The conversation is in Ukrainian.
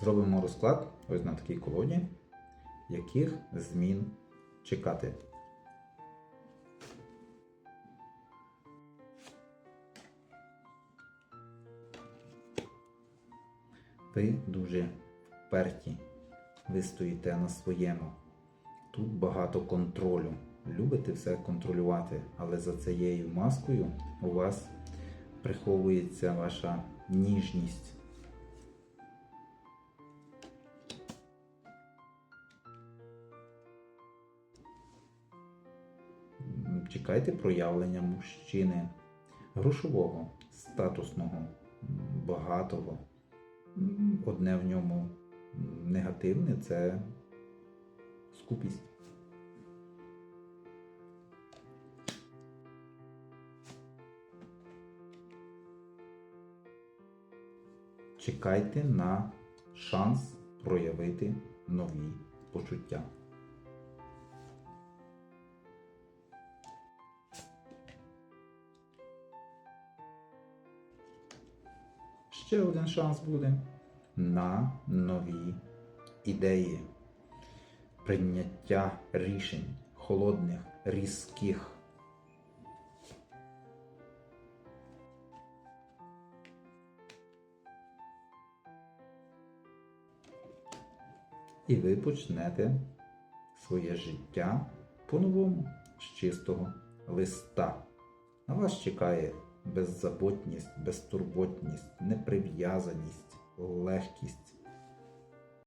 Зробимо розклад ось на такій колоді, яких змін чекати. Ви дуже вперті, ви стоїте на своєму. Тут багато контролю. Любите все контролювати, але за цією маскою у вас приховується ваша ніжність. Чекайте проявлення мужчини, грошового, статусного, багатого. Одне в ньому негативне це скупість. Чекайте на шанс проявити нові почуття. Ще один шанс буде на нові ідеї, прийняття рішень холодних, різких. І ви почнете своє життя по-новому з чистого листа. На вас чекає беззаботність, безтурботність, неприв'язаність, легкість,